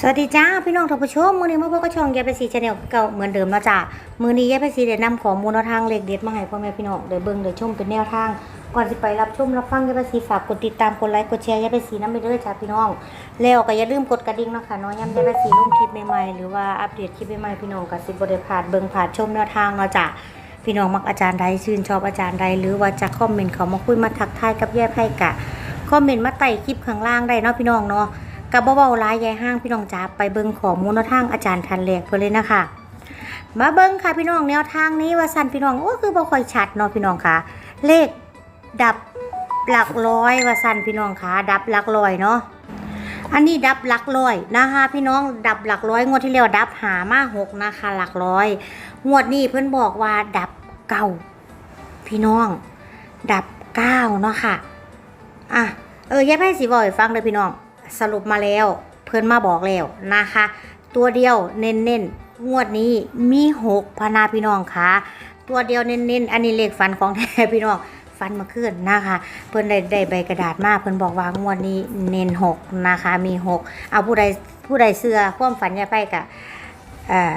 สวัสดีจ้าพี่น้องท่านผู้ชมมือนี้มาพบกับช่องยายไปสีชาแนลเก่าเหมือนเดิมแล้วจ้ามือนี้ยายไปสีได้นำข้อมูลแนวทางเลขเด็ดมาให้พ่อแม่พี่น้องได้เบิ่งได้ชมเป็นแนวทางก่อนสิไปรับชมรับฟังยายไปสีฝากกดติดตามกดไลค์กดแชร์ยายไปสีน้ำไปเด้อจ้าพี่น้อง แล้วก็อย่าลืมกดกระดิ่งเนาะค่ะนาะย้ำยายไปสีลงคลิปใหม่ๆหรือว่าอัปเดตคลิปใหม่ๆพี่น้องก็สิบ่ได้พาดเบิ่งพลาดชมแนวทางเนาะจ้าพี่น้องมักอาจารย์ใดชื่นชอบอาจารย์ใดหรือว่าจะคอมเมนต์เขามาคุยมาทักทายกับยายไพ่กะคอมเมนต์มาใต้คลิปข้างล่างได้เนาะพี่น้องเนาะ กับเบาๆร้ายยายห้างพี่น้องจ๋าไปเบิ่งข้อมูลนทางอาจารย์ทันแหลกเพื่อเลยนะคะ มาเบิ่งค่ะพี่น้องแนวทางนี้ว่าสั้นพี่น้องโอ้คือบ่ค่อยชัดเนาะพี่น้องค่ะ เลขดับหลักร้อยว่าสั้นพี่น้องค่ะ ดับหลักร้อยเนาะอันนี้ดับหลักร้อยนะคะพี่น้องดับหลักร้อยงวดที่แล้วดับหามาหกนะคะหลักร้อยงวดนี้เพิ่อนบอกว่าดับเก้าพี่น้อง ดับเก้าเนาะค่ะอะเออแยายไพ่สีบอยฟังเลยพี่น้อง สรุปมาแล้ว เพื่อนมาบอกแล้วนะคะ ตัวเดียวเน้นๆงวดนี้มีหกพนาพี่น้องคะตัวเดียวเน้นๆอันนี้เลขฟันของแท้พี่น้องฟันมาขึ้นนะคะ เพื่อนได้ได้ใบกระดาษมาเพื่อนบอกว่างวดนี้เน้นหกนะคะมีหกเอาผู้ใดผู้ใดเสื้อความฝันยาไพ่กะเอ่อ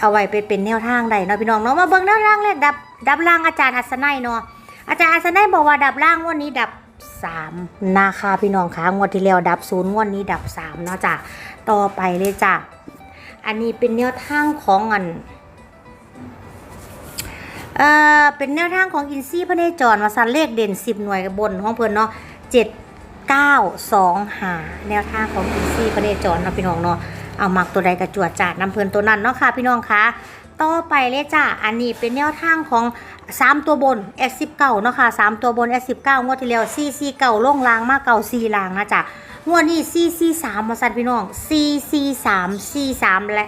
เอาไว้ไปเป็นแนวทางใดเนาะพี่น้องเนาะมาเบิ่งแนวทางเลขดับดับล่างอาจารย์อัศนัยเนาะอาจารย์อัศนัยบอกว่าดับล่างงวันนี้ดับ สามนะคะพี่น้องคะงวดที่แล้วดับศูนย์งวดนี้ดับสามเนาะจ้ะต่อไปเลยจ้ะอันนี้เป็นแนวทางของอันเอ่อเป็นแนวทางของอินซี่พระเนจรมาสันเลขเด่นสิบหน่วยบนห้องเพิ่อนเนาะเจ็ดเก้าสองหาแนวทางของอินซี่พระเนจรเนาะพี่น้องเนาะเอามักตัวใดกระจวดจาดน้ำเพิ่นตัวนั้นเนาะค่ะพี่น้องคะ ต่อไปเลยจ้ะอันนี้เป็นแนวทางของสามตัวบน S19 เนาะค่ะสามตัวบน S19 งวดที่แล้ว CC เก่าล่งลางมากเก่า C ลางนะจ๊ะงวดนี้ CC 3มาสั่นพี่น้อง CC 3 C 3และ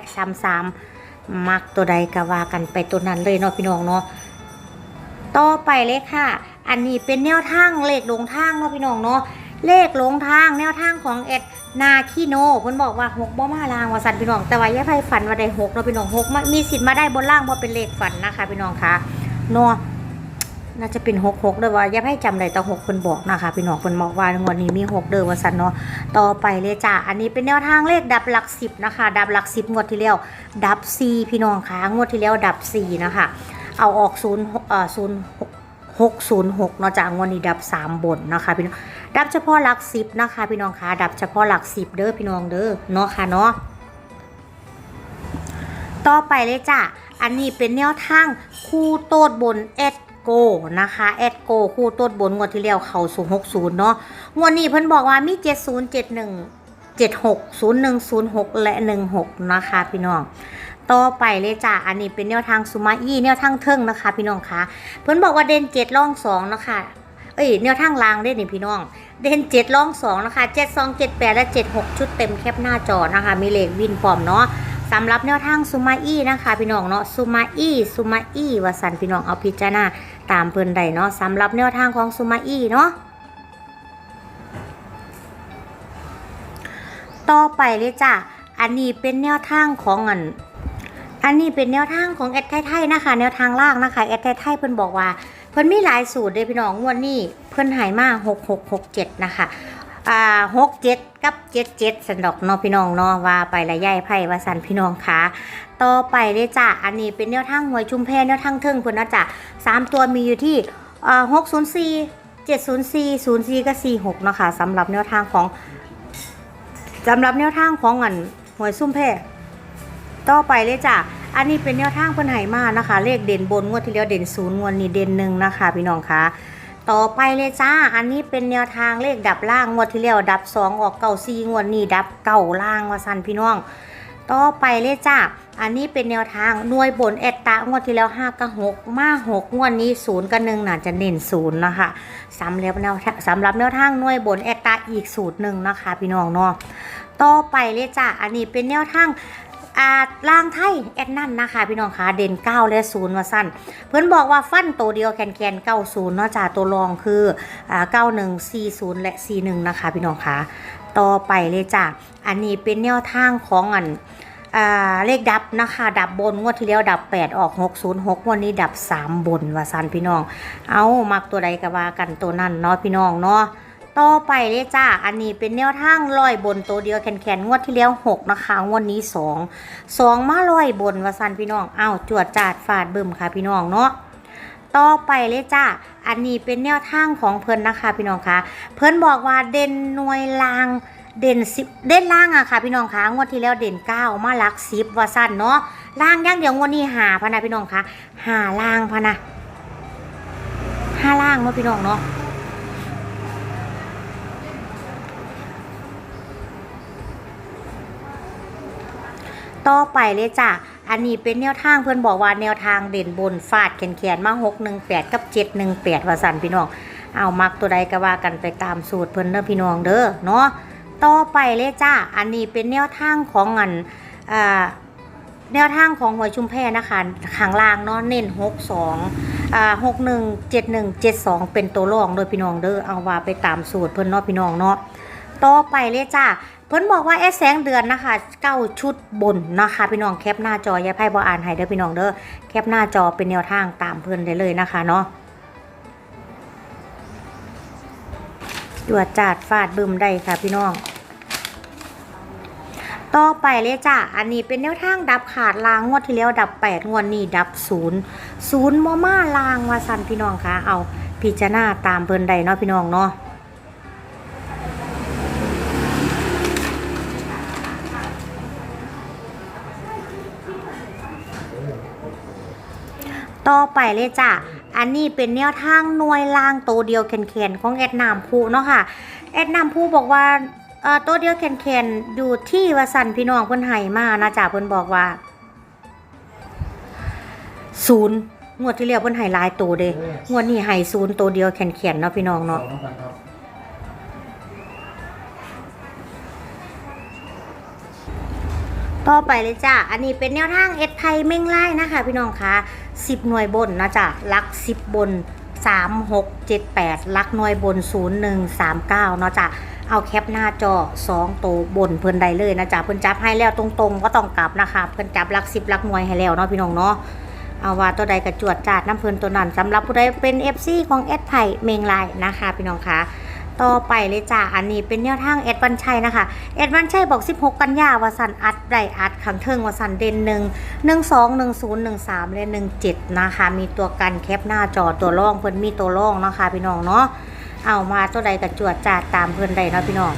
33 มักตัวใดก็ว่ากันไปตัวนั้นเลยเนาะพี่น้องเนาะต่อไปเลยค่ะ อันนี้เป็นแนวทางเลขลงทางเนาะพี่น้องเนาะ เลขลงทางแนวทางของเอ็ดนาคิโนเพิ่นบอกว่าหกบ่มาลางว่าสันพี่น้อง แต่ว่าย่าไฟฝันว่าได้หกเนาะพี่น้องหกมามีสิทธิ์มาได้บนล่างเพราะเป็นเลขฝันนะคะพี่น้องคะเนาะน่าจะเป็นหกหกเด้อว่าย่าให้จำได้ต่หกคนบอกนะคะพี่น้องคนบอกว่างวดนี้มีหกเด้อว่าสันเนาะต่อไปเลยจ้ะอันนี้เป็นแนวทางเลขดับหลักสิบนะคะ ดับหลักสิบงวดที่แล้วดับสี่พี่น้องคะงวดที่แล้วดับสี่นะคะเอาออกศูนย์เอ่อศูนย์หกศูนย์หกเนาะจ้ะงวดนี้ดับสามบนนะคะพี่น้อง ดับเฉพาะหลักสิบนะคะพี่น้องคะดับเฉพาะหลักสิบเด้อพี่น้องเด้อเนาะค่ะเนาะต่อไปเลยจ้ะ อันนี้เป็นแนวทางคู่โตดบนเอดโกนะคะเอดโกคู่โตดบนงวดที่แล้วเขาสูง60เนาะงวดนี้เพิ่นบอกว่ามี70 71 76 01 06และ16นะคะ พี่น้อง ต่อไปเลยจ้ะอันนี้เป็นแนวทางซูมาอี้แนวทางเทิงนะคะ พี่น้องคะเพิ่นบอกว่าเด่น7ล่อง2นะคะ เอ้ยแนวทางลางเด่นนี่พี่น้อง เด่น7ล่อง2นะคะ7 2 7 8แปดและ76ชุดเต็มแคปหน้าจอนะคะ มีเลขวินพร้อมเนาะสำหรับแนวทางซูมาอี้นะคะพี่น้องเนาะซูมาอี้ซูมาอี้วสันพี่น้องเอาพิจารณาตามเพิ่นใดเนาะสำหรับแนวทางของซูมาอี้เนาะต่อไปเลยจ้ะอันนี้เป็นแนวทางของอันอันนี้เป็นแนวทางของแอดไทยๆนะคะ แนวทางล่างนะคะแอดไทยๆเพิ่นบอกว่า เพิ่นมีหลายสูตรเลยพี่น้องงวดนี้เพิ่นหายมาก6667นะคะอ่าหกเจ็ดกับเจ็ดเจ็ดสันดอกเนาะพี่น้องเนาะว่าไปละย่ายไพ่ว่าสันพี่น้องคะต่อไปเลยจ้ะอันนี้เป็นแนวทางหวยชุมแพแนวทางเทิงเพิ่นนะจ้ะสามตัวมีอยู่ที่อ่าหกศูนย์สี่เจ็ดศูนย์สี่ศูนย์สี่ก็สี่หกเนาะค่ะสำหรับแนวทางของสำหรับแนวทางของอันหวยซุ่มแพต่อไปเลยจ้ะ อันนี้เป็นแนวทางเพิ่นไหมานะคะ เลขเด่นบนงวดที่แล้วเด่นศูนย์งวดนี้เด่นหนึ่งนะคะพี่น้องคะต่อไปเลยจ้า อันนี้เป็นแนวทางเลขดับล่างงวดที่แล้วดับสองออกเก่าซีงวดนี้ดับเก่าล่างว่าสันพี่น้อง ต่อไปเลยจ้า อันนี้เป็นแนวทางหน่วยบนเอตตางวดที่แล้วห้ากับหกมาหกงวดนี้ศูนย์กับหนึ่งน่าจะเน้นศูนย์นะคะสำหรับแนวสำหรับแนวทางหน่วยบนเอตตาอีกสูตรหนึ่งนะคะ พี่น้องเนาะ ต่อไปเลยจ้า อันนี้เป็นแนวทาง อาล่างไทยแอดนั่นนะคะ พี่น้องคะเด่นเก้าและศูนย์ว่าสั้นเพื่อนบอกว่าฟันตัวเดียวแคนแคนเก้าศูนย์เนาะจ้าตัวรองคืออ่าเก้าหนึ่งสี่ศูนย์และสี่หนึ่งนะคะ พี่น้องคะต่อไปเลยจ้าอันนี้เป็นแนวทางของอันเลขดับนะคะ ดับบนงวดที่แล้วดับ 8 ออก 606วันนี้ดับ 3 บนว่าซันพี่น้อง เอามักตัวใดก็ว่ากันตัวนั้นเนาะพี่น้องเนาะ ต่อไปเลยจ้า อันนี้เป็นแนวทางลอยบนตัวเดียวแขนๆงวดที่แล้วหกนะคะงวดนี้สองสองมาลอยบนวาสันพี่น้องอ้าวจวดจาดฟาดเบึมค่ะพี่น้องเนาะต่อไปเลยจ้า อันนี้เป็นแนวทางของเพิ่นนะคะพี่น้องคะเพิ่นบอกว่าเด่นหน่วยลางเด่นสิบเด่นล่างอะค่ะ พี่น้องคะงวดที่แล้วเด่นเก้ามาลักสิบวาสันเนาะล่างย่างเดียวงวดนี้หาพะนะพี่น้องคะหาล่างพะนะห้าล่างเนาะพี่น้องเนาะ ต่อไปเลยจ้ะ อันนี้เป็นแนวทางเพื่อนบอกว่าแนวทางเด่นบนฟาดแขนแขนๆมาหกหนึ่งแปดกับเจ็ดหนึ่งแปดว่าสันพี่น้อง เอามักตัวใดก็ว่ากันไปตามสูตรเพิ่อนเด้อพี่น้องเด้อเนาะ ต่อไปเลยจ้ะ อันนี้เป็นแนวทางของอันอ่าแนวทางของหวยชุมแพนะคะข้างล่างเนาะเน้นหกสองอ่าหกหนึ่งเจ็ดหนึ่งเจ็ดสองเป็นตัวรองโดยพี่น้องเด้อเอาว่าไปตามสูตรเพิ่อนเนาะพี่น้องเนาะต่อไปเลยจ้า เพิ่นบอกว่าแอดแสงเดือนนะคะเก้าชุดบนนะคะพี่น้องแคปหน้าจอยายไพ่บออ่านให้เด้อพี่น้องเด้อแคปหน้าจอเป็นแนวทางตามเพิ่นได้เลยนะคะเนาะตรวจจาดฟาดบึมได้ค่ะพี่น้อง ต่อไปเลยจ้ะ อันนี้เป็นแนวทางดับขาดลางงวดที่แล้วดับแปดงวดนี้ดับศูนย์ศูนย์มอม่าลางวาสันพี่น้องคะเอาพิจารณาตามเพิ่นได้เนาะพี่น้องเนาะ ต่อไปเลยจ้ะ อันนี้เป็นแนวทางหน่วยล่างตัวเดียวแขนๆของแอดนามภูเนาะค่ะ แอดนามภูบอกว่าเอ่อตัวเดียวแขนๆอยู่ที่วสันพี่น้องเพิ่นให้มานะจ๊ะเพิ่นบอกว่าศูนย์งวดที่แล้วเพิ่นให้หลายตัวเด้งวดนี้ให้ศูนย์ตัวเดียวแขนๆเนาะพี่น้องเนาะสองกันครับต่อไปเลยจ้ะ อันนี้เป็นแนวทางเอ็ดไทยเม่งไล่นะคะ พี่น้องคะ 10หน่วยบนนะจ๊ะลัก10บน3 6 7 8ลักหน่วยบน0 1 3 9เนาะจ้ะเอาแคปหน้าจอ2ตัวบนเพิ่นได้เลยนะจ๊ะเพิ่นจับให้แล้วตรงๆ ก็ต้องกลับนะคะเพิ่นจับลัก10ลักหน่วยให้แล้วเนาะพี่น้องเนาะเอาว่าตัวใดกระจวดจาดน้ำเพิ่นตัวนั้นสำหรับผู้ใดเป็น FC ของเอ็ดไทยเมงไลน์นะคะ พี่น้องคะ ต่อไปเลยจ้าอันนี้เป็นแนวทางเอ็ดวันชัยนะคะเอ็ดวันชัยบอก 16 กันยาวาสันอัดไรอัดขังเทิงวาสันเด่นหนึ่งหนึ่งสองหนึ่งศูนย์หนึ่งสามและหนึ่งเจ็ดนะคะ มีตัวกันแคปหน้าจอตัวร่องเพิ่นมีตัวร่องเนาะคะพี่น้องเนาะเอามาตัวใดกระจวดจาดตามเพิ่นใดเนาะพี่น้อง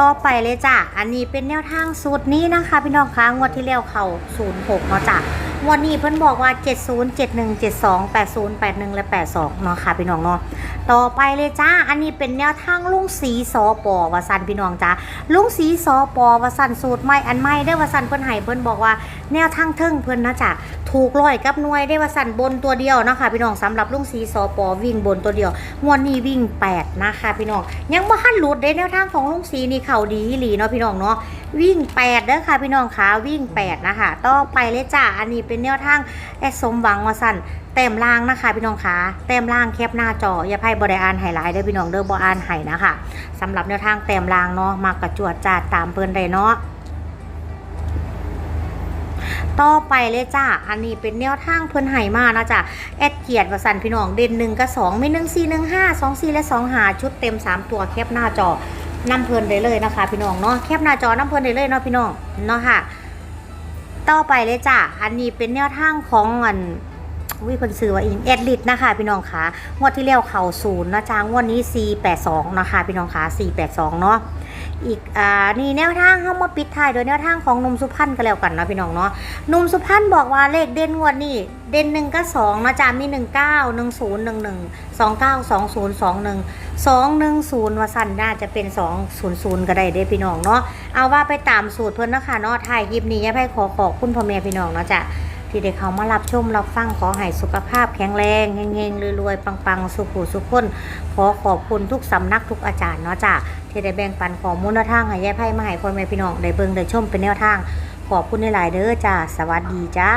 ต่อไปเลยจ้ะ อันนี้เป็นแนวทางสูตรนี้นะคะ พี่น้องคะงวดที่แล้วเขา06เนาะจ้ะงวดนี้เพิ่นบอกว่า 70 71 72 80 81 และ 82 เนาะค่ะพี่น้องเนาะ ต่อไปเลยจ้า อันนี้เป็นแนวทางลุงสีสอปอวสันพี่น้องจ้าลุงสีสอปอวสันสูตรใหม่อันใหม่ได้วสันเพิ่นให้เพิ่นบอกว่าแนวทางเทิงเพิ่นนะจ้ะถูกร้อยกับหน่วยได้อวสันบนตัวเดียวนะคะพี่น้องสำหรับลุงสีสอปอวิ่งบนตัวเดียวงวดนี้วิ่ง 8 นะคะ พี่น้องยังบ่ทันหลุดเด้แนวทางของลุงสีนี่เข่าดีหลีเนาะพี่น้องเนาะวิ่ง8เด้อค่ะพี่น้องคะวิ่ง 8 นะคะต่อไปเลยจ้าอันนี้เป็นแนวทางแอสมหวังว่าสั่นเต็มล่างนะคะพี่น้องคะเต็มล่างแคปหน้าจออย่าไพ่บริอานไฮไลท์ได้พี่น้องเด้อบอานไห้นะคะสำหรับแนวทางเต็มล่างเนาะมากระจวดจาดตามเปิ้นได้เนาะ ต่อไปเลยจ้าอันนี้เป็นแนวทางเพิ่นไห้มานะจ้ะแอดเกียรติวสันพี่น้องเด่นหนึ่งกับสองไมีหนึ่งสี่หนึ่งห้าสองสี่และสองหาชุดเต็มสามตัวแคปหน้าจอนำเพิ่นได้เลยนะคะ พี่น้องเนาะแคปหน้าจอนำเพิ่นได้เลยเนาะพี่น้องเนาะค่ะ ต่อไปเลยจ้ะอันนี้เป็นแนวทางของอันวิเพิ่นซื้อว่าอิงแอดลิตนะคะพี่น้องคะงวดที่แล้วเข่าศูนย์นะจ๊ะงวดนี้ 482 นะคะพี่น้องคะ482 เนาะ อีกอ่านี่แนวทางเข้ามาปิดท้ายโดยแนวทางของนุ่มสุพรรณก็แล้วกันนะพี่น้องเนาะนุ่มสุพรรณบอกว่าเลขเด่นงวดนี้เด่นหนึ่งก็สองนะจ๊ะมี19 10 11 29 20 21 210ว่าสั้นน่าจะเป็น200ก็ได้เด้พี่น้องเนาะเอาว่าไปตามสูตรเพิ่อนนะคะเนาะถ่ายคลิปนี้ย่าให้ขอขอบคุณพ่อแม่พี่น้องเนาะจ้ะ ที่ได้เขามารับชมรับฟังขอให้สุขภาพแข็งแรงเฮงๆรวยๆปังๆ สุขุสุขคนขอขอบคุณทุกสำนักทุกอาจารย์เนาะจ้ะที่ได้แบ่งปันข้อมูลแนวทางให้ยายไพ่มาให้พ่อแม่พี่น้องได้เบิ่งได้ชมเป็นแนวทาง ขอบคุณหลายๆเด้อจ้าสวัสดีจ้า